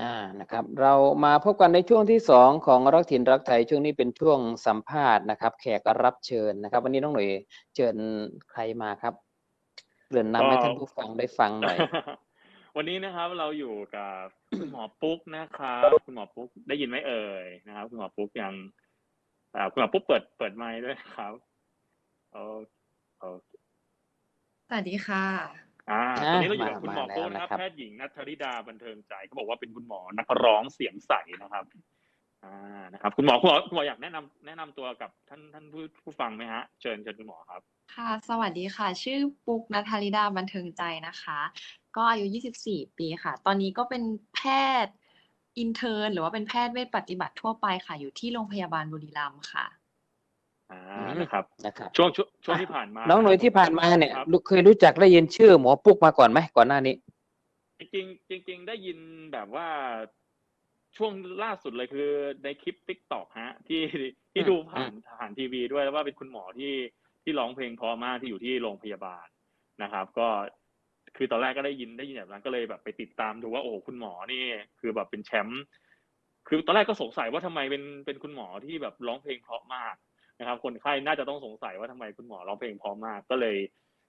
อ่านะครับเรามาพบกันในช่วงที่สองของรักถิ่นรักไทยช่วงนี้เป็นช่วงสัมภาษณ์นะครับ แขกรับเชิญนะครับ วันนี้น้องหน่อยเชิญใครมาครับเกริ่นนำให้ก็ท่านผู้ฟังได้ฟังหน่อย วันนี้นะครับเราอยู่กับคุณหมอปุ๊กนะครับคุณหมอปุ๊กได้ยินไหมเอ่ยนะครับ คุณหมอปุ๊กยังอ่าคุณหมอปุ๊กเปิดเปิดไมค์ด้วยนะครับโอโอสวัสดีค่ะ อ่าอ่าตอนนี้เราอยู่กับมาคุณหมอมาปุ๊กแล้วนะครับนะครับแพทย์หญิงนัทธริดาบันเทิงใจเขาบอกว่าเป็นคุณหมอนักร้องเสียงใสนะครับ อ่านะครับ คุณหมอคุณหมอคุณหมออยากแนะนำแนะนำตัวกับท่านท่านผู้ผู้ฟังไหมฮะ เชิญเชิญคุณหมอครับ ค่ะ สวัสดีค่ะ ชื่อปุ๊กนัทธาริดาบันเทิงใจนะคะ ก็อายุ 24 ปีค่ะ ตอนนี้ก็เป็นแพทย์อินเทอร์นหรือว่าเป็นแพทย์เวชปฏิบัติทั่วไปค่ะ อยู่ที่โรงพยาบาลบุรีรัมย์ค่ะ อ่าอืมนะครับนะครับช่วงช่วงช่วงที่ผ่านมา น้องหน่อยที่ผ่านมาเนี่ยครับลูกเคยรู้จักได้ยินชื่อหมอปุ๊กมาก่อนไหมก่อนหน้านี้ จริงๆจริงๆได้ยินแบบว่าช่วงล่าสุดเลยคือในคลิปติ๊กตอกฮะ ที่ที่อืมดูผ่านผ่านทีวีด้วยแล้วว่าเป็นคุณหมอที่ที่ร้องเพลงเพอมากที่อยู่ที่โรงพยาบาลนะครับ ก็คือตอนแรกก็ได้ยินได้ยินแบบนั้นก็เลยแบบไปติดตามดูว่าโอ้โหคุณหมอนี่ คือแบบเป็นแชมป์คือตอนแรกก็สงสัยว่าทำไมเป็นเป็นคุณหมอที่แบบร้องเพลงเพราะมาก นะครับ คนไข้น่าจะต้องสงสัยว่าทำไมคุณหมอร้องเพลงเพราะมาก ก็เลย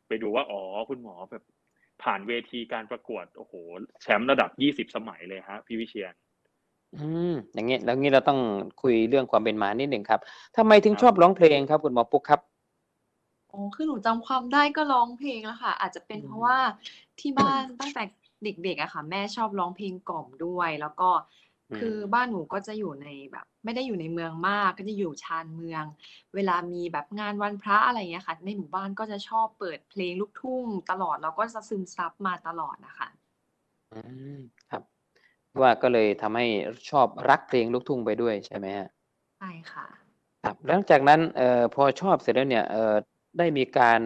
ไปดูว่าอ๋อคุณหมอแบบผ่านเวทีการประกวดโอ้โหแชมป์ระดับยี่สิบสมัยเลยฮะพี่วิเชียนอืมอย่างเงี้ยแล้วงี้เราต้องคุยเรื่องความเป็นมานิดหนึ่งครับทำไมถึงครับชอบร้องเพลงครับ คุณหมอปุ๊กครับโอ้คือหนูจำความได้ก็ร้องเพลงแล้วค่ะ อาจจะเป็นเพราะว่าที่บ้านตั้งแต่เด็กๆอะค่ะ แม่ชอบร้องเพลงกล่อมด้วย แล้วก็อืม คือบ้านหนูก็จะอยู่ในแบบ ไม่ได้อยู่ในเมืองมาก ก็จะอยู่ชานเมือง เวลามีแบบงานวันพระอะไรอย่างเงี้ยค่ะ ในหมู่บ้านก็จะชอบเปิดเพลงลูกทุ่งตลอดเราก็จะซึมซับมาตลอดนะคะอืมครับ ว่าก็เลยทำให้ชอบรักเพลงลูกทุ่งไปด้วยใช่ไหมฮะใช่ค่ะ ครับหลังจากนั้นเอ่อพอชอบเสร็จแล้วเนี่ยเอ่อได้มีการ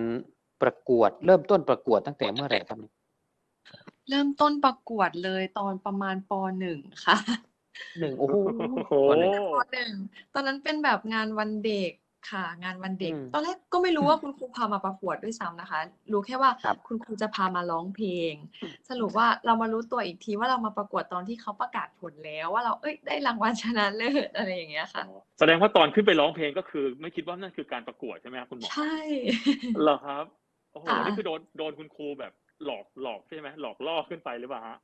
ประกวดเริ่มต้นประกวดตั้งแต่เมื่อไหร่ครับ เริ่มต้นประกวดเลยตอนประมาณปหนึ่งค่ะ หนึ่งโอ้โหโอ้โหตอนหนึ่งปหนึ่งตอนนั้นเป็นแบบงานวันเด็กค่ะ งานวันเด็ก อืมตอนแรกก็ไม่รู้ว่าคุณครูพามาประกวดด้วยซ้ำนะคะ รู้แค่ว่าครับ คุณครูจะพามาร้องเพลง สรุปว่าเรามารู้ตัวอีกทีว่าเรามาประกวดตอนที่เขาประกาศผลแล้วว่าเราเอ้ยได้รางวัลชนะเลิศอะไรอย่างเงี้ยค่ะ แสดงว่าตอนขึ้นไปร้องเพลงก็คือ ไม่คิดว่านั่นคือการประกวดใช่ไหมครับคุณหมอใช่ เหรอครับ โอ้โหค่ะ นี่คือโดนโดนคุณครูแบบ หลอกหลอกใช่ไหมหลอกล่อขึ้นไปหรือเปล่าฮะ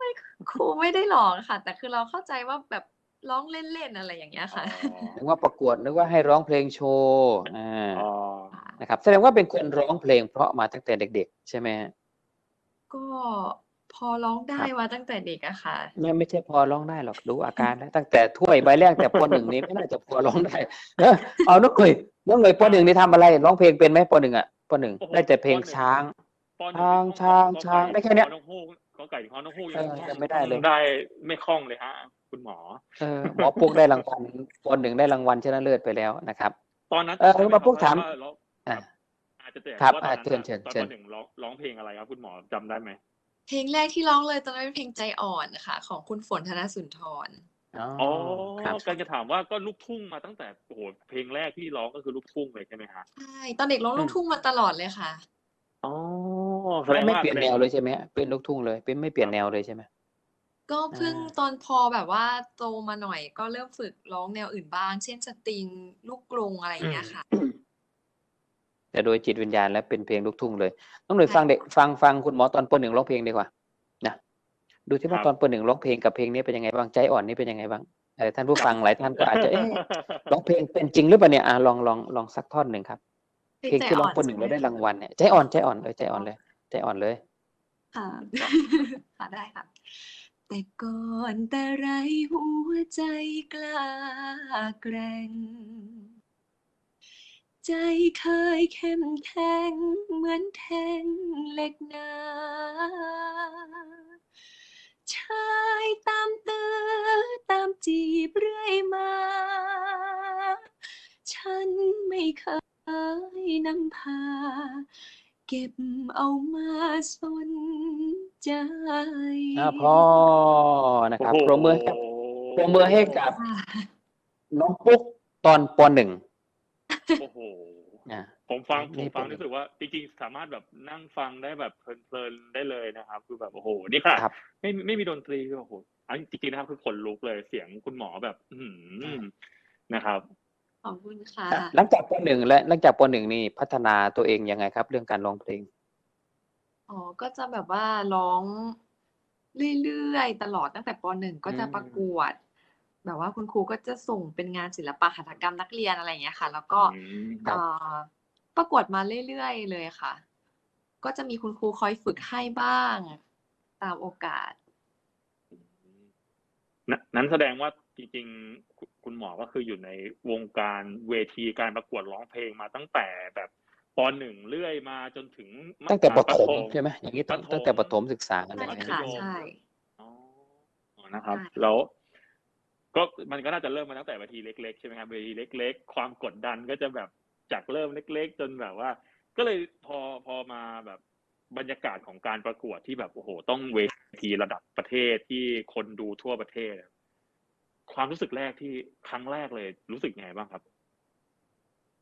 ครูไม่ได้หลอกค่ะ แต่คือเราเข้าใจว่าแบบร้องเล่นๆอะไรอย่างเงี้ยอ๋ค่ะนึกว่าประกวดนึกว่าให้ร้องเพลงโชว์อ่าออ๋อนะครับแสดงว่าเป็นคนร้องเพลงเพราะมาตั้งแต่เด็ก ๆ ใช่ไหมฮะก็พอร้องได้ครับมาตั้งแต่เด็กอะค่ะไม่ไม่ใช่พอร้องได้หรอกรู้อาการแล้วตั้งแต่ถ้วยใบแรกแต่ปหนึ่งนี้ไม่น่าจะพอร้องได้เออเอาน้องหน่อยน้องหน่อยปหนึ่งนี่ทำอะไรร้องเพลงเป็นไหมปหนึ่งอะปหนึ่งโอ้โหได้แต่เพลงปหนึ่งช้าง ปหนึ่ช้างนี่ช้างก็ช้างไก่ได้แค่เนี้ยขอน้องฮูกขอไก่ขอน้องฮูกเอยังอจำไม่ได้เลย ได้ไม่คล่องเลยฮะ คุณหมอ เออหมอปุ๊กได้รางวัลปหนึ่งได้รางวัลชนะเลิศไปแล้วนะครับ ตอนนั้นเออจำได้ไหมาปุ๊กถามว่ร้องอะ อาจจะแต่ครับว่าตอนนั้นอะเชิญน่ะเชิญตอนเชิญ ปหนึ่งร้องร้องเพลงอะไรครับ คุณหมอจำได้ไหมเพลงแรกที่ร้องเลยตอนนั้นเป็นเพลงใจอ่อนค่ะ ของคุณฝนธนสุนทรอ๋ออ๋อครับ การจะถามว่าก็ลูกทุ่งมาตั้งแต่โอ้โหเพลงแรกที่ร้องก็คือลูกทุ่งเลยใช่ไหมฮะ ใช่ ตอนเด็กร้องลูกทุ่งมาตลอดเลยค่ะอ๋อ แสดไม่งไม่ว่าเปลี่ยนแนวเลยใช่ไหมฮะเป็นลูกทุ่งเลย เป็นไม่เปลี่ยนแนวเลยใช่ไหม ก็เพิ่งอ่าตอนพอแบบว่าโตมาหน่อยก็เริ่มฝึกร้องแนวอื่นบ้าง เช่นสตริงลูกกรุงอะไรอย่างเงี้ยค่ะ แต่โดยจิตวิญญาณแล้วเป็นเพลงลูกทุ่งเลยน้องหน่อยใช่ฟังเด็กฟังฟังคุณหมอตอนปหนึ่งร้องเพลงดีกว่านะดูที่ว่าครับ ตอนปหนึ่งร้องเพลงกับเพลงนี้เป็นยังไงบ้างใจอ่อนนี่เป็นยังไงบ้างเออท่านผู้ฟังหลายท่านก็อาจจะเอ๊ะร้องเพลงเป็นจริงหรือเปล่าเนี่ยอะลองลองลองสักท่อนหนึ่งครับ เพลงที่ร้องปหนึ่งแล้วได้รางวัลเนี่ยใจอ่อนใจอ่อนเลยใจอ่อนเลย ใจอ่อนเลย ค่ะค่ะได้ค่ะ แต่ก่อนแต่ไรหัวใจกล้าแกร่ง ใจเคยเข้มแข็งเหมือนแท่งเหล็กหนาชายตามตื้อตามจีบเรื่อยมา ฉันไม่เคยนำพา เก็บเอามาสนใจอ่าพอนะครับโอ้โหปรบมือให้กับปรบมือให้กับค่ะน้องปุ๊กตอนปหนึ่งโอ้โหอะ ผมฟังผนี่มฟังเป็นรู้สึกว่าจริงๆสามารถแบบนั่งฟังได้แบบเพลินๆได้เลยนะครับ คือแบบโอ้โหนี่ค่ะครับไม่ไม่มีดนตรีคือโอ้โหอันจริงๆนะครับคือขนลุกเลยเสียงคุณหมอแบบ อือหือนะครับ ขอบคุณค่ะอะ หลังจากปหนึ่งและหลังจากปหนึ่งนี่พัฒนาตัวเองยังไงครับ เรื่องการร้องเพลง อ๋อ ก็จะแบบว่าร้องเรื่อยๆ ตลอดตั้งแต่ปหนึ่งก็จะอืมประกวด แบบว่าคุณครูก็จะส่งเป็นงานศิลปะหัตถกรรมนักเรียนอะไรอย่างเงี้ยค่ะ แล้วก็อืมครับเอ่อประกวดมาเรื่อยๆ เลยค่ะ ก็จะมีคุณครูคอยฝึกให้บ้าง ตามโอกาส นั้นนั้นแสดงว่า จริงๆคุณคุณหมอก็คืออยู่ในวงการเวทีการประกวดร้องเพลงมาตั้งแต่แบบปหนึ่งเรื่อยมาจนถึงตั้งแต่ปอ่าฐมใช่ไหมอย่างนี้ตั้งประถมตั้งแต่ปฐมศึกษาอะไรใช่อย่างเงี้ยค่ะมัธยมใช่อ๋อนะครับใช่แล้วก็มันก็น่าจะเริ่มมาตั้งแต่เวทีเล็กๆใช่ไหมครับเวทีเล็ก ๆ ความกดดันก็จะแบบจากเริ่มเล็ก ๆ จนแบบว่า ก็เลยพอพอมาแบบบรรยากาศของการประกวดที่แบบโอ้โห ต้องเวทีระดับประเทศที่คนดูทั่วประเทศอะ ความรู้สึกแรกที่ครั้งแรกเลย รู้สึกยังไงบ้างครับ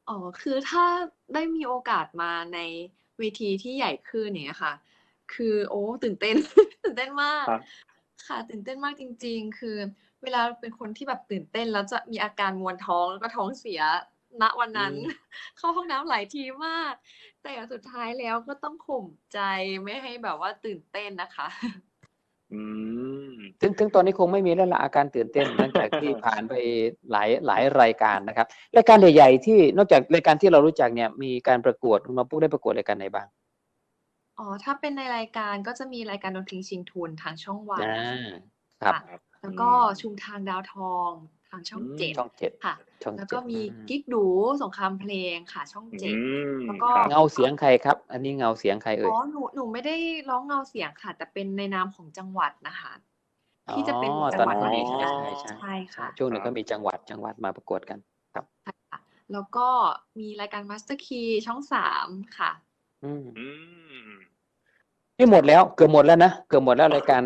อ๋อ คือถ้าได้มีโอกาสมาในเวทีที่ใหญ่ขึ้นอย่างเนี้ยค่ะ คือโอ้ตื่นเต้น ตื่นเต้นมาก ครับ ค่ะ ตื่นเต้นมากจริง ๆ คือ เวลาเป็นคนที่แบบตื่นเต้นแล้วจะมีอาการมวนท้องแล้วก็ท้องเสียณวันนั้นอืมเข้าห้องน้ำหลายทีมาก แต่สุดท้ายแล้วก็ต้องข่มใจไม่ให้แบบว่าตื่นเต้นนะคะ อืมถึงถึงตอนนี้คงไม่มีแล้วละอาการตื่นเต้นหลังจากที่ผ่านไปหลายหลายรายการนะครับรายการใหญ่ๆที่นอกจากรายการที่เรารู้จักเนี่ยมีการประกวดคุณมาปุ๊กได้ประกวดรายการไหนบ้าง อ๋อ ถ้าเป็นในรายการก็จะมีรายการดนตรีชิงทุนทางช่องวันอ่านะคะครับ ค่ะ แล้วก็ชุมทางดาวทอง ทางช่องอืมเจ็ดช่องเจ็ดค่ะ ช่องแล้วเจ็ก็ดมีอืมกิ๊กดูสงครามเพลงค่ะ ช่องเจ็ดอืมแล้วก็ครับเงาเสียงใครครับ อันนี้เงาเสียงใครเอ่ยอ๋อหนูหนูไม่ได้ร้องเงาเสียงค่ะ แต่เป็นในนามของจังหวัดนะคะที่จะเป็นอ๋อจังหวัดตอนไหนนี้ก็ได้ใช่ใช่ใช่ค่ะ ช่วงหนึ่งก็มีจังหวัดจังหวัดมาประกวดกันใช่ค่ะแล้วก็มีรายการ Master Key ช่องสามค่ะอืมอืมนี่หมดแล้วเกือบหมดแล้วนะเกือบหมดแล้วรายการ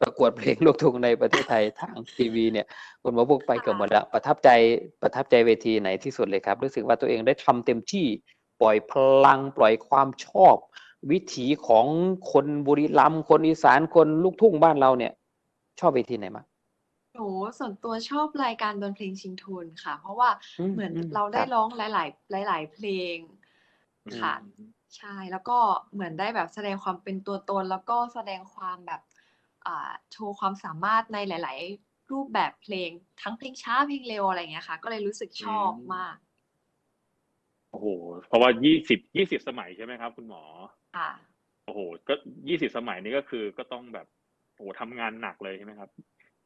ประกวดเพลงลูกทุ่งในประเทศไทยทางทีวีเนี่ยคุณหมอบุกไปเกือบหมดแล้วประทับใจประทับใจเวทีไหนที่สุดเลยครับ รู้สึกว่าตัวเองได้ทำเต็มที่ปล่อยพลังปล่อยความชอบ วิถีของคนบุรีรัมย์คนอีสานคนลูกทุ่งบ้านเราเนี่ย ชอบเวทีไหนมางหนูส่วนตัวชอบรายการดนเพลงชิงทุนค่ะ เพราะว่าอืมเหมือนอืมเราได้ครับร้องหลาย ๆ หลาย ๆ เพลงค่ะอืมใช่แล้วก็เหมือนได้แบบแสดงความเป็นตัวตน แล้วก็แสดงความแบบอ่า โชว์ความสามารถในหลาย ๆ รูปแบบเพลงทั้งเพลงช้าเพลงเร็วอะไรอย่างเงี้ยค่ะ ก็เลยรู้สึกชอบอืมมาก โอ้โห เพราะว่ายี่สิบยี่สิบสมัยใช่ไหมครับ คุณหมอค่ะโอ้โห ก็ยี่สิบสมัยนี้ก็คือก็ต้องแบบโอ้โหทำงานหนักเลยใช่ไหมครับ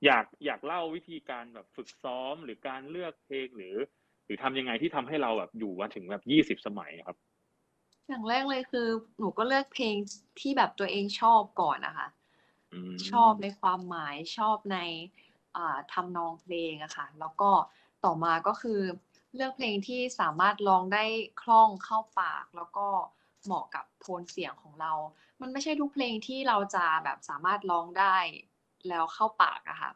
อยากอยากเล่าวิธีการแบบฝึกซ้อมหรือการเลือกเพลงหรือ หรือทำยังไงที่ทำให้เราแบบอยู่มาถึงแบบยี่สิบสมัยครับ อย่างแรกเลยคือ หนูก็เลือกเพลงที่แบบตัวเองชอบก่อนนะคะ อืมชอบในความหมายชอบในอ่าทำนองเพลงอะค่ะ แล้วก็ต่อมาก็คือเลือกเพลงที่สามารถร้องได้คล่องเข้าปาก แล้วก็เหมาะกับโทนเสียงของเรา มันไม่ใช่ทุกเพลงที่เราจะแบบสามารถร้องได้แล้วเข้าปากอะค่ะ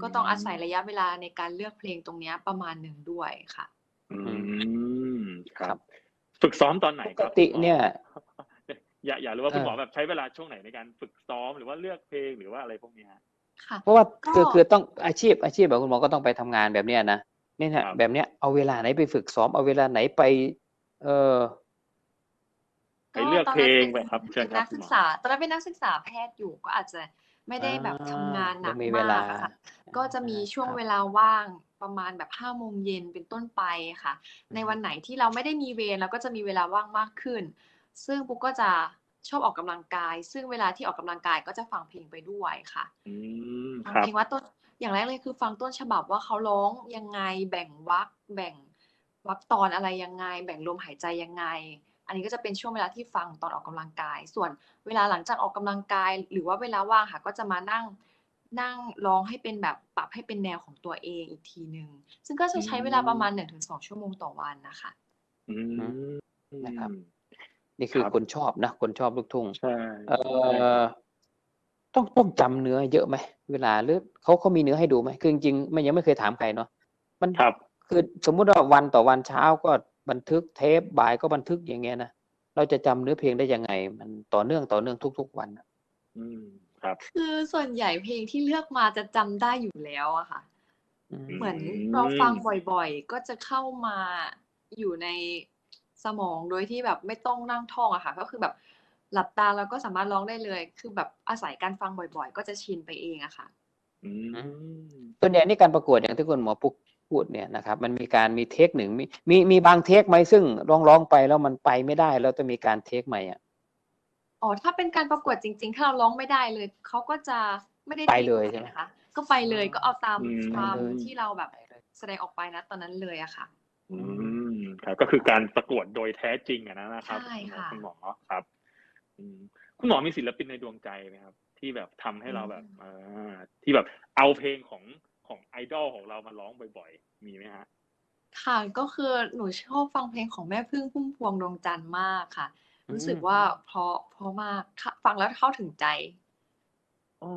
ก็ต้องอาศัยระยะเวลาในการเลือกเพลงตรงเนี้ยประมาณหนึ่งด้วยค่ะ อืมคครัรับ บ ฝึกซ้อมตอนไหนปคกรับติคุณหมอเนี่ย อยากอยากรู้ว่าคุณหมอเออแบบใช้เวลาช่วงไหนในการฝึกซ้อมหรือว่าเลือกเพลงหรือว่าอะไรพวกเนี้ยค่ะเพราะว่าก็คือคือต้องอาชีพอาชีพแบบคุณหมอก็ต้องไปทำงานแบบเนี้ยนะเนี่ยนะครับแบบเนี้ยเอาเวลาไหนไปฝึกซ้อมเอาเวลาไหนไป เออไปเลือกเพลงไปครับเชิเป็ญนครันับกคุศึณกหมอษา ตอนนั้นเป็นนักศึกษาแพทย์อยู่ก็อาจจะไม่ได้แบบทำงานหนัยักงมีเวลามากอะค่ะก็จะมีช่วงครับเวลาว่างประมาณแบบห้าโมงเย็นเป็นต้นไปค่ะ ในวันไหนที่เราไม่ได้มีเวรเราก็จะมีเวลาว่างมากขึ้น ซึ่งปุ๊กก็จะชอบออกกำลังกาย ซึ่งเวลาที่ออกกำลังกายก็จะฟังเพลงไปด้วยค่ะอืมฟังครับเพลงว่าต้นอย่างแรกเลยคือฟังต้นฉบับว่าเขาร้องยังไงแบ่งวรรคแบ่งวรรคตอนอะไรยังไง แบ่งลมหายใจยังไง อันนี้ก็จะเป็นช่วงเวลาที่ฟังตอนออกกำลังกาย ส่วนเวลาหลังจากออกกำลังกาย หรือว่าเวลาว่างค่ะ ก็จะมานั่งนั่งร้องให้เป็นแบบปรับให้เป็นแนวของตัวเองอีกทีหนึ่งซึ่งก็จะใช้เวลาประมาณหนึ่งถึงสองชั่วโมงต่อวันนะคะอืมนะครับ นี่คือครับคนชอบนะ คนชอบลูกทุ่งใช่เออต้องต้องจำเนื้อเยอะไหมเวลาหรือเขาเขามีเนื้อให้ดูไหมคือจริงๆไม่ยังไม่เคยถามใครเนาะมันครับ คือสมมุติว่าวันต่อวันเช้าก็บันทึกเทปบ่ายก็บันทึกอย่างเงี้ยนะเราจะจำเนื้อเพลงได้ยังไง มันต่อเนื่องต่อเนื่องทุก ๆ วันอะอืมคครับ คือส่วนใหญ่เพลงที่เลือกมาจะจำได้อยู่แล้วอะค่ะอืมเหมือนอืมเราฟังบ่อยๆ ก็จะเข้ามาอยู่ใน สมองโดยที่แบบไม่ต้องนั่งท่องอะค่ะ ก็คือแบบหลับตาแล้วก็สามารถร้องได้เลย คือแบบอาศัยการฟังบ่อย ๆ ก็จะชินไปเองอะค่ะอืมส่วนใหญ่นี่การประกวดอย่างที่คุณหมอปุ๊กพูดเนี่ยนะครับ มันมีการมีเทคหนึ่งมีมีมีบางเทคไหมซึ่งร้องร้องไปแล้วมันไปไม่ได้แล้วจะมีการเทคใหม่อะอ๋อถ้าเป็นการประกวดจริง ๆ ถ้าเราร้องไม่ได้เลยเขาก็จะไม่ได้ไปทเลยใช่ไหมนะคะก็ไปเลยก็เอาตามอืมความไปเลยที่เราแบบแสดงออกไปนะตอนนั้นเลยอะค่ะ อืม ครับก็คือการประกวดโดยแท้จริงอะนะครับใช่ค่ะคุณหมอครับอืมคุณหมอมีศิลปินในดวงใจไหมครับ ที่แบบทำให้เราแบบอ่าที่แบบเอาเพลงของของไอดอลของเรามาร้องบ่อย ๆ มีไหมฮะค่ะก็คือหนูชอบฟังเพลงของแม่พึ่งพุ่มพวงดวงจันทร์มากค่ะอืมรู้สึกว่าเพราะเพราะมากค่ะฟังแล้วเข้าถึงใจอ๋อ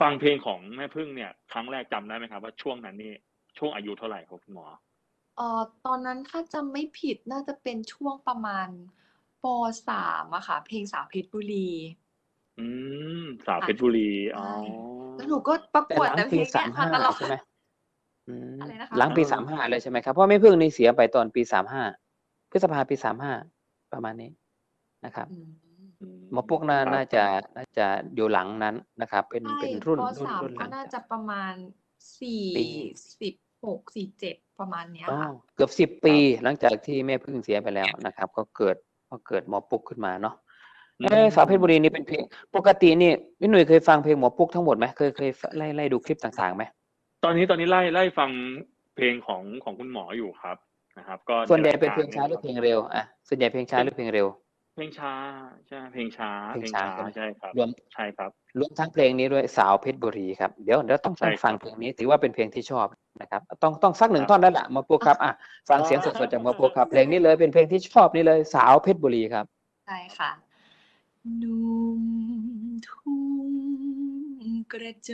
ฟังเพลงของแม่พึ่งเนี่ย ครั้งแรกจำได้ไหมครับ ว่าช่วงนั้นนี่ช่วงอายุเท่าไหร่ครับคุณหมอ เอ่อ ตอนนั้นถ้าจำไม่ผิดน่าจะเป็นช่วงประมาณปสามอะค่ะ เพลงสาวเพชรบุรี อืม สาวเพชรบุรีอ๋อแล้วหนูก็ประแต่กวดหลัแต่งเพลปีงสาเนี้มยห้ามาตลอดใช่ไหม อืม อะไรนะคะหลังปี สามห้า เลยใช่ไหมครับ เพราะไม่พึ่งนี่เสียไปตอนปีสามห้าพฤษภาปีสามห้าประมาณนี้นะครับ อืมหมอปุ๊กน่า ครับน่าจะ น่าจะอยู่หลังนั้นนะครับ เป็น ใช่ เป็นรุ่นปรุ่น สาม รุ่นหก็ลังน่าจาก จะประมาณ สี่ปี สิบ หกสี่เจ็ดประมาณเนี้ยอ๋อค่ะเกือบสิบปีหลังจากที่แม่พึ่งเสียไปแล้วนะครับ ก็เกิดก็เกิดหมอปุ๊กขึ้นมาเนาะอืมเอ้สาวเพชรบุรีนี่เป็นเพลงปกตินี่พี่หนุ่ยเคยฟังเพลงหมอปุ๊กทั้งหมดไหมเคยเคยไล่ไล่ดูคลิปต่างๆไหมตอนนี้ตอนนี้ไล่ไล่ฟังเพลงของของคุณหมออยู่ครับนะครับ ก็ส่วนใหญ่รายเป็นกเพลงช้าหรือเพลงเร็วอะส่วนใหญ่เพลงช้าหรือเพลงเร็ว เพลงช้าใช่เพลงช้าเพลงเพลงช้าช้าใช่ไหมใช่ครับรวมใช่ครับรวมทั้งเพลงนี้ด้วยสาวเพชรบุรีครับเดี๋ยวเดี๋ยวต้องใช่ต้องครับฟังเพลงนี้ถือว่าเป็นเพลงที่ชอบ นะครับต้องต้องสักหนึ่งครับท่อนแล้วล่ะหมอปุ๊กครับอะฟังเสียงสดๆจากหมอปุ๊กครับเพลงนี้เลยเป็นเพลงที่ชอบนี่เลยสาวเพชรบุรีครับใช่ค่ะหนุ่มทุ่งกระโจ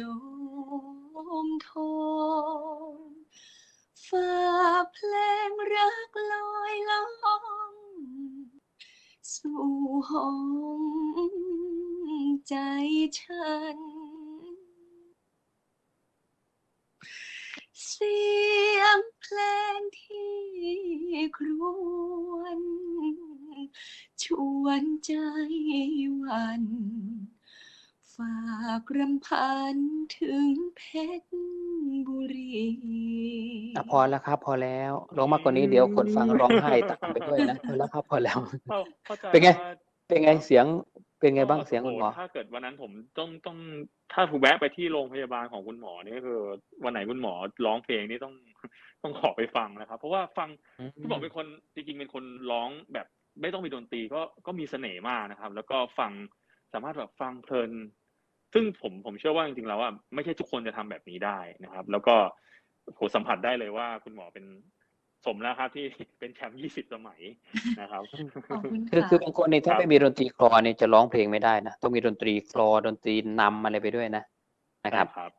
มทองฝากเพลงรักลอยล่องสู่ห้องใจฉัน เสียงเพลงที่ครวน ชวนใจหวันฝากรำพันถึงเพชรบุรีอะพอแล้วครับ พอแล้วร้องมากกว่านี้เดี๋ยวคนฟังร้องไห้ตามไปด้วยนะพอแล้วครับพอแล้ว เข้าเข้าใจเป็นไง ว่าเป็นไงเสียง เป็นไงบ้างก็เสียงคุณหมอโถ้าเกิดวันนั้นผมต้องต้องถ้าถูกแวะไปที่โรงพยาบาลของคุณหมอนี่ก็คือ วันไหนคุณหมอร้องเพลงนี่ต้องต้องขอไปฟังนะครับ เพราะว่าฟังคุณหมอเป็นคนจริงๆเป็นคนร้องแบบไม่ต้องมีดนตรีก็ก็มีเสน่ห์มากนะครับ แล้วก็ฟังสามารถแบบฟังเพลิน ซึ่งผมผมเชื่อว่าจริงๆแล้วอะไม่ใช่ทุกคนจะทำแบบนี้ได้นะครับ แล้วก็ผมสัมผัสได้เลยว่าคุณหมอเป็น สมแล้วครับที่เป็นแชมป์ยี่สิบสมัยนะครับขอบคุณคือค่ะคือบางคนเนี่ยถ้าครับไม่มีดนตรีคลอเนี่ยจะร้องเพลงไม่ได้นะต้องมีดนตรีคลอดนตรีนำอะไรไปด้วยนะนะครับครับ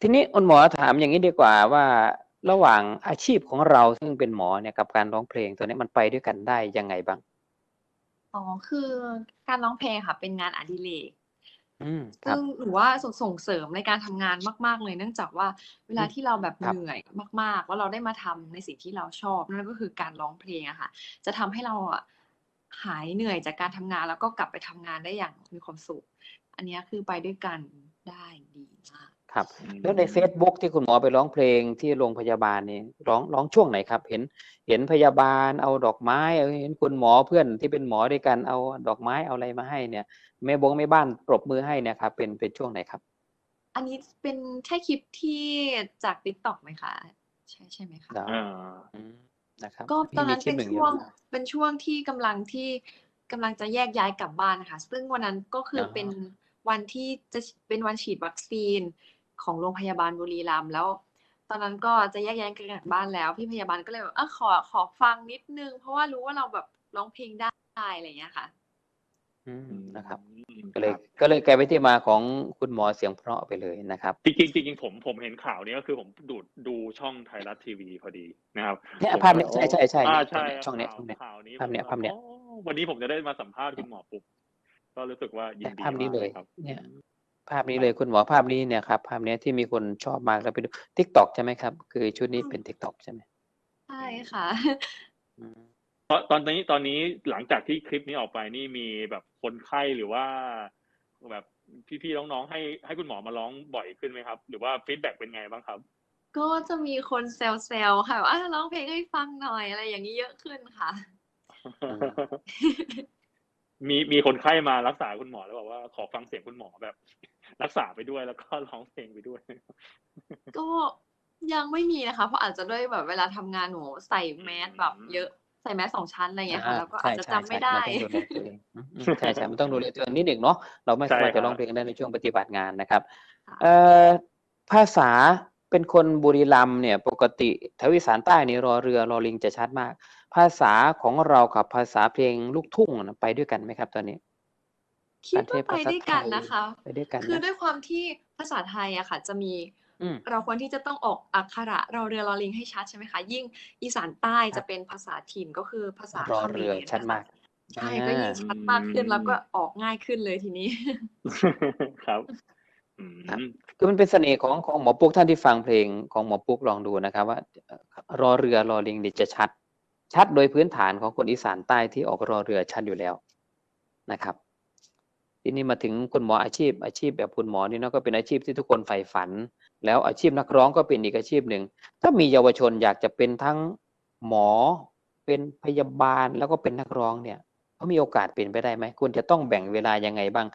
ทีนี้คุณหมอถามอย่างนี้ดีกว่าว่าระหว่างอาชีพของเราซึ่งเป็นหมอเนี่ยกับการร้องเพลงตัวนี้มันไปด้วยกันได้ยังไงบ้างอ๋อคือการร้องเพลงค่ะ เป็นงานอดิเรก อืมครับซึ่งหรือว่าส่งส่งเสริมในการทำงานมาก ๆ เลย เนื่องจากว่าเวลาอืมที่เราแบบครับเหนื่อยมาก ๆ แล้วเราได้มาทำในสิ่งที่เราชอบ นั่นก็คือการร้องเพลงอะค่ะ จะทำให้เราอะหายเหนื่อยจากการทำงาน แล้วก็กลับไปทำงานได้อย่างมีความสุข อันเนี้ยคือไปด้วยกันได้ดีมาก ครับ แล้วใน Facebook ที่คุณหมอไปร้องเพลงที่โรงพยาบาลนี่ร้องร้องช่วงไหนครับ เห็นเห็นพยาบาลเอาดอกไม้เอาเห็นคุณหมอเพื่อนที่เป็นหมอด้วยกันเอาดอกไม้เอาอะไรมาให้เนี่ยแม่บงแม่บ้านปรบมือให้เนี่ยครับเป็นเป็นช่วงไหนครับ อันนี้เป็นใช่คลิปที่จาก t ิ k t o k ไหมคะใช่ใช่ไหมคะครับอ่าอืมนะครับก็ตอนนั้นมีคลิเป็นหงช่วงอยู่เป็นช่วงที่กำลังที่กำลังจะแยกย้ายกลับบ้านนะคะซึ่งวันนั้นก็คือออเป็นวันที่จะเป็นวันฉีดวัคซีน ของโรงพยาบาลบุรีรัมย์แล้ว ตอนนั้นก็จะแยกย้ายกันกลับบ้านแล้ว พี่พยาบาลก็เลยแบบอะขอขอฟังนิดนึง เพราะว่ารู้ว่าเราแบบร้องเพลงได้อะไรอย่างเงี้ยค่ะ อืมนะครับอืมก็เลยครับก็เลยกลายเป็นที่มาของคุณหมอเสียงเพราะไปเลยนะครับจริงๆจริงๆผมผมเห็นข่าวนี้ก็คือผมดูดดูช่องไทยรัฐทีวีพอดีนะครับเนี่ยผมภาพนี้ก็ใช่ใช่ใช่อ่าเนี่ยใช่ช่องเนี้ยข่าวช่องเนี้ย ข่าวนี้ภาพเนี้ยผมภาพเนี้ย อ๋อวันนี้ผมจะได้มาสัมภาษณ์คุณหมอปุ๊บก็รู้สึกว่ายินดีภาพนี้มากเลยครับ เนี่ย ภาพนี้เลยคุณหมอภาพนี้เนี่ยครับภาพเนี้ยที่มีคนชอบมากแล้วไปดูทิกตอกใช่ไหมครับ คือชุดนี้เป็นทิกตอกใช่ไหมใช่ค่ะอืมเพราะตอนนี้ตอนนี้หลังจากที่คลิปนี้ออกไปนี่มีแบบคนไข้หรือว่าแบบพี่ๆน้องๆให้ให้คุณหมอมาร้องบ่อยขึ้นไหมครับ หรือว่าฟีดแบ็กเป็นไงบ้างครับ ก็จะมีคนแซวๆค่ะว่าอะร้องเพลงให้ฟังหน่อยอะไรอย่างนี้เยอะขึ้นค่ะ มีมีคนไข้มารักษาคุณหมอแล้วบอกว่าขอฟังเสียงคุณหมอแบบ รักษาไปด้วยแล้วก็ร้องเพลงไปด้วย ก็ยังไม่มีนะคะ เพราะอาจจะด้วยแบบเวลาทำงานหนูใส่แมสแบบเยอะใส่แมสสองชั้นอะไรอย่างเงี้ยค่ะแล้วก็อาจจะจำไม่ได้ใช่ใช่มันต้องดูแลตัวเองอืมอืมใช่ใช่มันต้องดูแลตัวเองนิดหนึ่งเนาะเราไม่สามารถใช่ครับจะร้องเพลงได้ในช่วงปฏิบัติงานนะครับค่ะเอ่อภาษา เป็นคนบุรีรัมย์เนี่ยปกติแถวอีสานใต้นี่รอเรือรอลิงจะชัดมาก ภาษาของเรากับภาษาเพลงลูกทุ่งน่ะไปด้วยกันไหมครับตอนนี้คิดว่าไปด้วยกันนะคะไปด้วยกันคือนะด้วยความที่ภาษาไทยอะค่ะ จะมีอืมเราควรที่จะต้องออกอักขระเราเรือรอลิงให้ชัดใช่ไหมคะ ยิ่งอีสานใต้จะเป็นภาษาถิ่นก็คือภาษารอเขมเรือรชัดมากนะคะใช่ก็ยิ่งอ่าชัดมากขึ้นแล้วก็ออกง่ายขึ้นเลยทีนี้ ครับอืม คือมันเป็นเสน่ห์ของของหมอปุ๊กท่านที่ฟังเพลงของหมอปุ๊กลองดูนะครับ ว่ารอเรือรอลิงเนี่ยจะชัด ชัดโดยพื้นฐานของคนอีสานใต้ที่ออกรอเรือชัดอยู่แล้วนะครับ ทีนี้มาถึงคุณหมออาชีพ อาชีพแบบคุณหมอนี่นะก็เป็นอาชีพที่ทุกคนใฝ่ฝัน แล้วอาชีพนักร้องก็เป็นอีกอาชีพหนึ่ง ถ้ามีเยาวชนอยากจะเป็นทั้งหมอเป็นพยาบาลแล้วก็เป็นนักร้องเนี่ยเขามีโอกาสเป็นไปได้ไหมคุณจะต้องแบ่งเวลายังไงบ้าง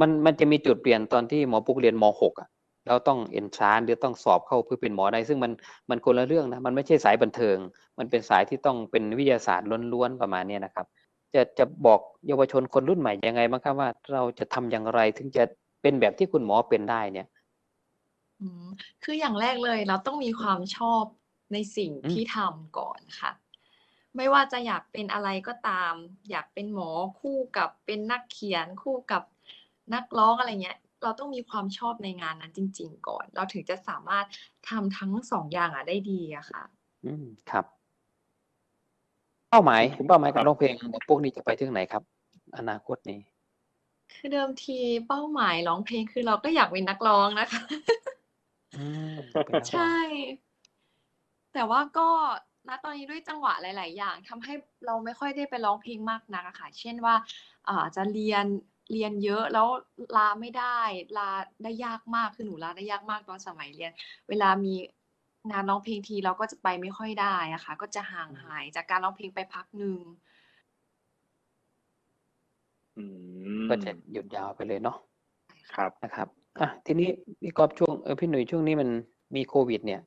มันมันจะมีจุดเปลี่ยนตอนที่หมอปุ๊กเรียนม .6 อะเราต้องเอนทรานหรือต้องสอบเข้าเพื่อเป็นหมอได้ ซึ่งมันมันคนละเรื่องนะมันไม่ใช่สายบันเทิง มันเป็นสายที่ต้องเป็นวิทยาศาสตร์ล้วนๆประมาณนี้นะครับ จะจะบอกเยาวชนคนรุ่นใหม่ยังไงบ้างครับว่าเราจะทำอย่างไรถึงจะเป็นแบบที่คุณหมอเป็นได้เนี่ยคืออย่างแรกเลยเราต้องมีความชอบในสิ่งที่ทำก่อนค่ะ ไม่ว่าจะอยากเป็นอะไรก็ตาม อยากเป็นหมอคู่กับเป็นนักเขียนคู่กับ นักร้องอะไรเงี้ย เราต้องมีความชอบในงานนั้นจริง ๆ ก่อน เราถึงจะสามารถทำทั้งสองอย่างอะได้ดีอะค่ะ อืมครับ เป้าหมายผมเป้าหมายครัการบร้องเพลงหมอปุ๊กนี่จะไปถึงไหนครับ อนาคตนี้ คือเดิมทีเป้าหมายร้องเพลงคือเราก็อยากเป็นนักร้องนะคะ อืมเป็นนักร้องใช่ แต่ว่าก็ณตอนนี้ด้วยจังหวะหลาย ๆ อย่างทำให้เราไม่ค่อยได้ไปร้องเพลงมากนักอะค่ะ เช่นว่าอ่าจะเรียน เรียนเยอะแล้วลาไม่ได้ ลาได้ยากมากคือหนูลาได้ยากมากตอนสมัยเรียน เวลามีงานร้องเพลงทีเราก็จะไปไม่ค่อยได้อะค่ะ ก็จะห่างหายจากการร้องเพลงไปพักหนึ่งอืมก็จะหยุดยาวไปเลยเนาะครับนะครับอะทีนี้พี่กอบช่วงเออพี่หนุ่ยช่วงนี้มันมีโควิด เนี่ย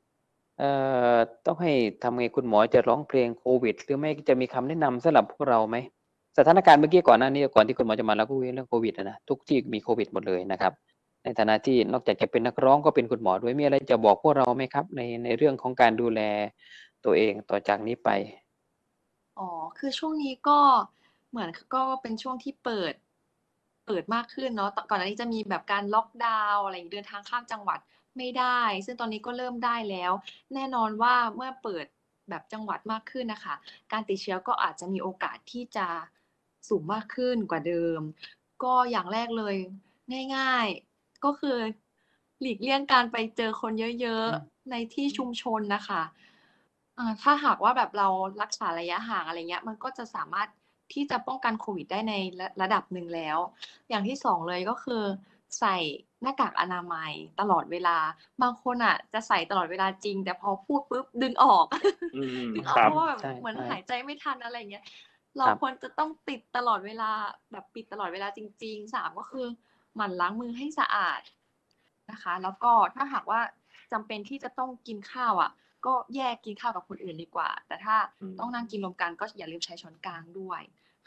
เอ่อต้องให้ทำไงคุณหมอจะร้องเพลงโควิด หรือไม่จะมีคำแนะนำสำหรับพวกเราไหม สถานการณ์เมื่อกี้ก่อนหน้านี้ก่อนที่คุณหมอจะมาเราก็เรื่องโควิดอะนะทุกที่มีโควิดหมดเลยนะครับ ในฐานะที่นอกจากจะเป็นนักร้องก็เป็นคุณหมอด้วยมีอะไรจะบอกพวกเราไหมครับ ในในเรื่องของการดูแลตัวเองต่อจากนี้ไปอ๋อคือช่วงนี้ก็เหมือนก็เป็นช่วงที่เปิด เปิดมากขึ้นเนาะก่อนหน้านี้จะมีแบบการล็อกดาวน์อะไรเดินทางข้ามจังหวัดไม่ได้ ซึ่งตอนนี้ก็เริ่มได้แล้ว แน่นอนว่าเมื่อเปิดแบบจังหวัดมากขึ้นนะคะ การติดเชื้อก็อาจจะมีโอกาสที่จะ สูงมากขึ้นกว่าเดิม ก็อย่างแรกเลยง่าย ๆ ก็คือหลีกเลี่ยงการไปเจอคนเยอะอืมๆในที่ชุมชนนะคะอ่าถ้าหากว่าแบบเรารักษาระยะห่างอะไรเงี้ย มันก็จะสามารถที่จะป้องกันโควิดได้ในระระดับหนึ่งแล้ว อย่างที่สองเลยก็คือ ใส่หน้ากากอนามัยตลอดเวลา บางคนอะ จะใส่ตลอดเวลาจริง แต่พอพูดปุ๊บดึงออกอืมดึงออกครับเพราะว่าแบบใช่เหมือนใช่หายใจไม่ทันอะไรเงี้ย เราครับควรจะต้องติดตลอดเวลา แบบปิดตลอดเวลาจริงๆสามก็คือหมั่นล้างมือให้สะอาดนะคะ แล้วก็ถ้าหากว่าจำเป็นที่จะต้องกินข้าวอะ ก็แยกกินข้าวกับคนอื่นดีกว่า แต่ถ้าอืมต้องนั่งกินรวมกันก็อย่าลืมใช้ช้อนกลางด้วย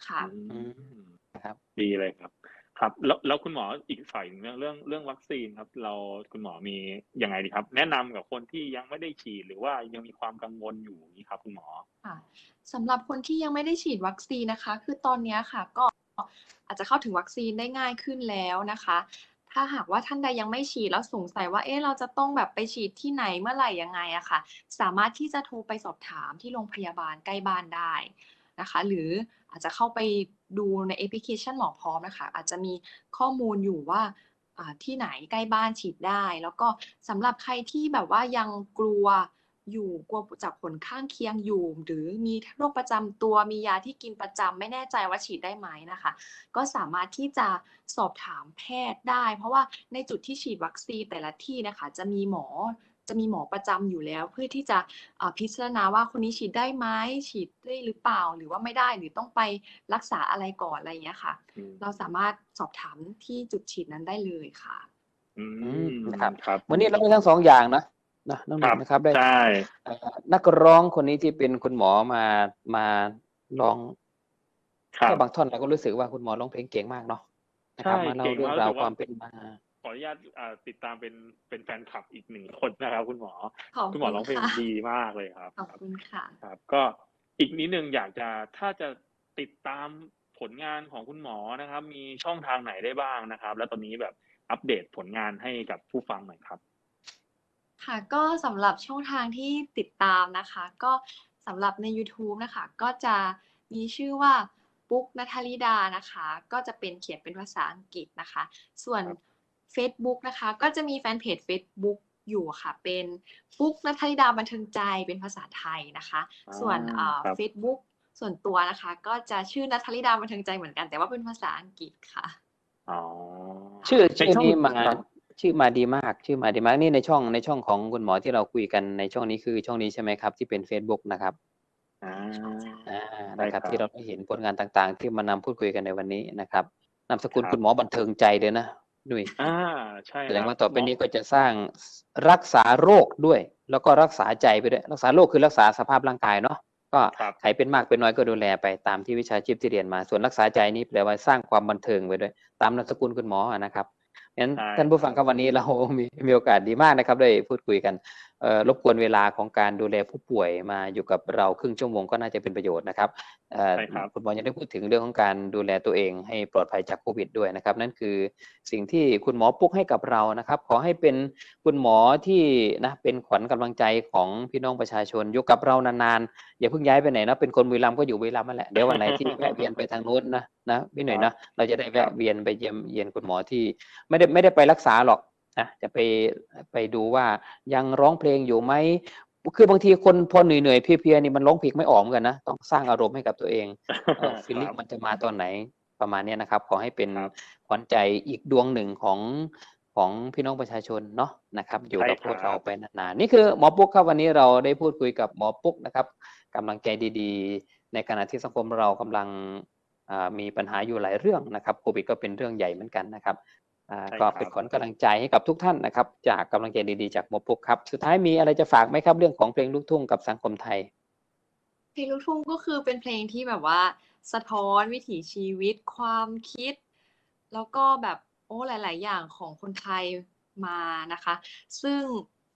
ค่ะอืมนะครับ ดีเลยครับ ครับแล้วแล้วคุณหมออีกฝ่ายหนึ่งเรื่องเรื่องเรื่องวัคซีนครับ เราคุณหมอมียังไงดีครับ แนะนำกับคนที่ยังไม่ได้ฉีดหรือว่ายังมีความกังวลอยู่นี่ครับ คุณหมอค่ะสำหรับคนที่ยังไม่ได้ฉีดวัคซีนนะคะ คือตอนนี้ค่ะก็อาจจะเข้าถึงวัคซีนได้ง่ายขึ้นแล้วนะคะ ถ้าหากว่าท่านใดยังไม่ฉีดแล้วสงสัยว่าเอ๊ะเราจะต้องแบบไปฉีดที่ไหนเมื่อไหร่ยังไงอะค่ะ สามารถที่จะโทรไปสอบถามที่โรงพยาบาลใกล้บ้านได้ นะคะ หรืออาจจะเข้าไปดูในแอปพลิเคชันหมอพร้อมนะคะ อาจจะมีข้อมูลอยู่ว่าอ่าที่ไหนใกล้บ้านฉีดได้ แล้วก็สำหรับใครที่แบบว่ายังกลัวอยู่กลัวจากผลข้างเคียงอยู่ หรือมีโรคประจำตัวมียาที่กินประจำไม่แน่ใจว่าฉีดได้ไหมนะคะ ก็สามารถที่จะสอบถามแพทย์ได้ เพราะว่าในจุดที่ฉีดวัคซีนแต่ละที่นะคะ จะมีหมอ จะมีหมอประจำอยู่แล้ว เพื่อที่จะอ่าพิจารณาว่าคนนี้ฉีดได้ไหมฉีดได้หรือเปล่า หรือว่าไม่ได้หรือต้องไปรักษาอะไรก่อนอะไรอย่างเงี้ยค่ะอืมเราสามารถสอบถามที่จุดฉีดนั้นได้เลยค่ะ อือืมมนะครับครับ วันนี้เรามีทั้งสองอย่างนะนะน้องหคนึ่รับงนะครับได้ใช่เอ่อนักร้องคนนี้ที่เป็นคุณหมอมามาร้องครับแค่บางท่อนเราก็รู้สึกว่าคุณหมอร้องเพลงเก่งมากเนาะนะครับใช่มาเล่าเก่งเรื่องมากราวรู้สึกว่าความเป็นมา ขออนุญาตอ่าติดตามเป็นเป็นแฟนคลับอีกหนึ่งคนนะครับคุณหมอขอบคุณหมอร้องเพลงค่ะดีมากเลยครับ ขอบคุณค่ะ ครับ ก็อีกนิดนึงอยากจะถ้าจะติดตามผลงานของคุณหมอนะครับ มีช่องทางไหนได้บ้างนะครับ แล้วตอนนี้แบบอัปเดตผลงานให้กับผู้ฟังหน่อยครับ ค่ะ ก็สำหรับช่องทางที่ติดตามนะคะ ก็สำหรับใน YouTube นะคะ ก็จะมีชื่อว่าปุ๊กนัทลิดานะคะ ก็จะเป็นเขียนเป็นภาษาอังกฤษนะคะ ส่วนครับ Facebook นะคะ ก็จะมีแฟนเพจ Facebook อยู่ค่ะเป็นปุ๊กนัทลิดาบันเทิงใจเป็นภาษาไทยนะคะ ส่วนอ่าเอ่อครับ Facebook ส่วนตัวนะคะ ก็จะชื่อนัทลิดาบันเทิงใจเหมือนกัน แต่ว่าเป็นภาษาอังกฤษค่ะอ๋อชื่อในชื่อช่องนี้มาครับชื่อมาดีมากชื่อมาดีมากนี่ในช่องในช่องของคุณหมอที่เราคุยกันในช่องนี้คือช่องนี้ใช่ไหมครับ ที่เป็น Facebook นะครับอ่าอ่าใช่นะครับครับที่เราได้เห็นผลงานต่างๆ ที่มานำพูดคุยกันในวันนี้นะครับนามสกุลครับคุณหมอบันเทิงใจเลยนะ ดุยอ่าใช่แสดงครับว่าต่อไปหมนี้ก็จะสร้างรักษาโรคด้วย แล้วก็รักษาใจไปด้วย รักษาโรคคือรักษาสภาพร่างกายเนาะก็ครับใครเป็นมากเป็นน้อยก็ดูแลไปตามที่วิชาชีพที่เรียนมา ส่วนรักษาใจนี่แปลว่าสร้างความบันเทิงไปด้วย ตามนามสกุลคุณหมออะนะครับงั้นใช่ท่านผู้ฟังครับวันนี้เรามีมีโอกาสดีมากนะครับได้พูดคุยกันเอ่อ รบกวนเวลาของการดูแลผู้ป่วยมาอยู่กับเราครึ่งชั่วโมงก็น่าจะเป็นประโยชน์นะครับเอ่อใช่ครับคุณหมอยังได้พูดถึงเรื่องของการดูแลตัวเองให้ปลอดภัยจากโควิดด้วยนะครับ นั่นคือสิ่งที่คุณหมอปุ๊กให้กับเรานะครับ ขอให้เป็นคุณหมอที่นะเป็นขวัญกำลังใจของพี่น้องประชาชนอยู่กับเรานานๆอย่าเพิ่งย้ายไปไหนนะเป็นคนบุรีรัมย์ก็อยู่บุรีรัมย์นั่นแหละเดี๋ยววันไหนที่แวะเวียนไปทางโน้นนะนะพี่หน่อยนะเราจะได้แวะเวียนไปเยี่ยมเยียนคุณหมอที่ ไม่ได้ไม่ได้ไปรักษาหรอก นะจะไปไปดูว่ายังร้องเพลงอยู่ไหมคือบางทีคนพอเหนื่อยๆเพลียๆนี่มันร้องเพลงไม่ออกเหมือนกันนะต้องสร้างอารมณ์ให้กับตัวเองฟิลลิ่งครับมันจะมาตอนไหนประมาณเนี้ยนะครับ ขอให้เป็นครับขวัญใจอีกดวงหนึ่งของของพี่น้องประชาชนเนาะนะครับ อยู่ใช่กับพวกครับเราไปนานๆนี่คือหมอปุ๊กครับวันนี้เราได้พูดคุยกับหมอปุ๊กนะครับกำลังใจดีๆ ในขณะที่สังคมเรากำลังอ่ามีปัญหาอยู่หลายเรื่องนะครับโควิดก็เป็นเรื่องใหญ่เหมือนกันนะครับอ่าใช่ ก็ครับเป็นขวัญกำลังใจให้กับทุกท่านนะครับ จากกำลังใจดีๆจากหมอปุ๊กครับ สุดท้ายมีอะไรจะฝากไหมครับ เรื่องของเพลงลูกทุ่งกับสังคมไทย เพลงลูกทุ่งก็คือเป็นเพลงที่แบบว่า สะท้อนวิถีชีวิตความคิด แล้วก็แบบโอ้หลาย ๆ อย่างของคนไทยมานะคะ ซึ่ง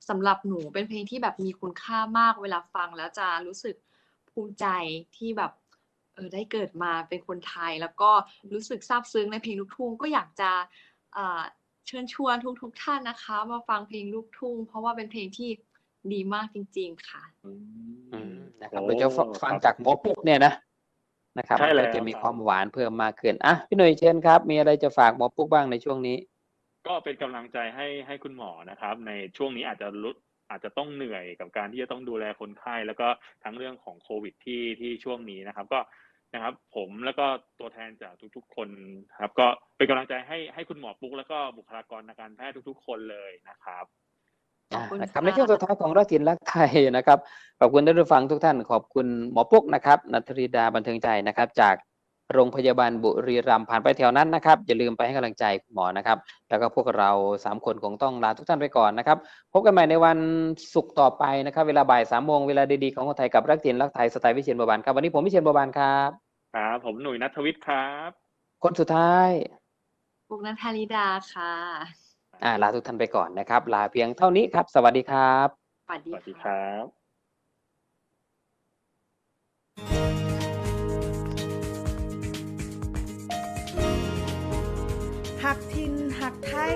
สำหรับหนูเป็นเพลงที่แบบมีคุณค่ามากเวลาฟังแล้วจะรู้สึกภูมิใจที่แบบเออได้เกิดมาเป็นคนไทย แล้วก็รู้สึกซาบซึ้งในเพลงลูกทุ่งก็อยากจะ เอ่อเชิญชวนทุกๆท่านนะคะ มาฟังเพลงลูกทุ่ง เพราะว่าเป็นเพลงที่ดีมากจริง ๆ ค่ะอือืมมนะครับโอ้โดยเฉพาะฟังครับจากหมอปุ๊กเนี่ยนะนะครับใช่แล้วก็จะมีครับความหวานเพิ่มมากขึ้นอะพี่หนุ่ยเชิญครับ มีอะไรจะฝากหมอปุ๊กบ้างในช่วงนี้ ก็เป็นกำลังใจให้ให้คุณหมอนะครับ ในช่วงนี้อาจจะรุอาจจะต้องเหนื่อยกับการที่จะต้องดูแลคนไข้ แล้วก็ทั้งเรื่องของโควิดที่ที่ช่วงนี้นะครับ ก็ นะครับ ผมแล้วก็ตัวแทนจากทุก ๆ คนครับ ก็เป็นกำลังใจให้ให้คุณหมอปุ๊กแล้วก็บุคลากรทางการแพทย์ทุก ๆ คนเลยนะครับขอบคุณนะครับค่ะในช่วงสุดท้ายของรักถิ่นรักไทยนะครับขอบคุณท่านผู้ฟังทุกท่าน ขอบคุณหมอปุ๊กนะครับนัทริดาบันเทิงใจนะครับ จาก โรงพยาบาลบุรีรัมย์ผ่านไปแถวนั้นนะครับ อย่าลืมไปให้กำลังใจคุณหมอนะครับ แล้วก็พวกเราสามคนคงต้องลาทุกท่านไปก่อนนะครับ พบกันใหม่ในวันศุกร์ต่อไปนะครับ เวลาบ่ายสามโมงเวลาดีๆของคนไทยกับรักถิ่นรักไทยสไตล์วิเชียนบัวบานครับ วันนี้ผมวิเชียนบัวบานครับครับผมหนุ่ยนัทวิทย์ครับ คนสุดท้ายปุกนัทธาริดาค่ะอ่าลาทุกท่านไปก่อนนะครับ ลาเพียงเท่านี้ครับ สวัสดีครับสวัสสดีวัสดีคค่ะรับ หักทินหักไทย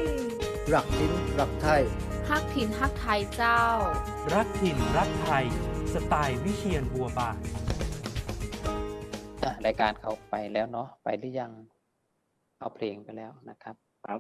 รักทิ้นรักไทย ฮักถิ่นฮักไทยเจ้า รักถิ่นรักไทย สไตล์วิเชียนบัวบาน อะรายการเขาไปแล้วเนาะไปหรือยังเอาเพลงไปแล้วนะครับ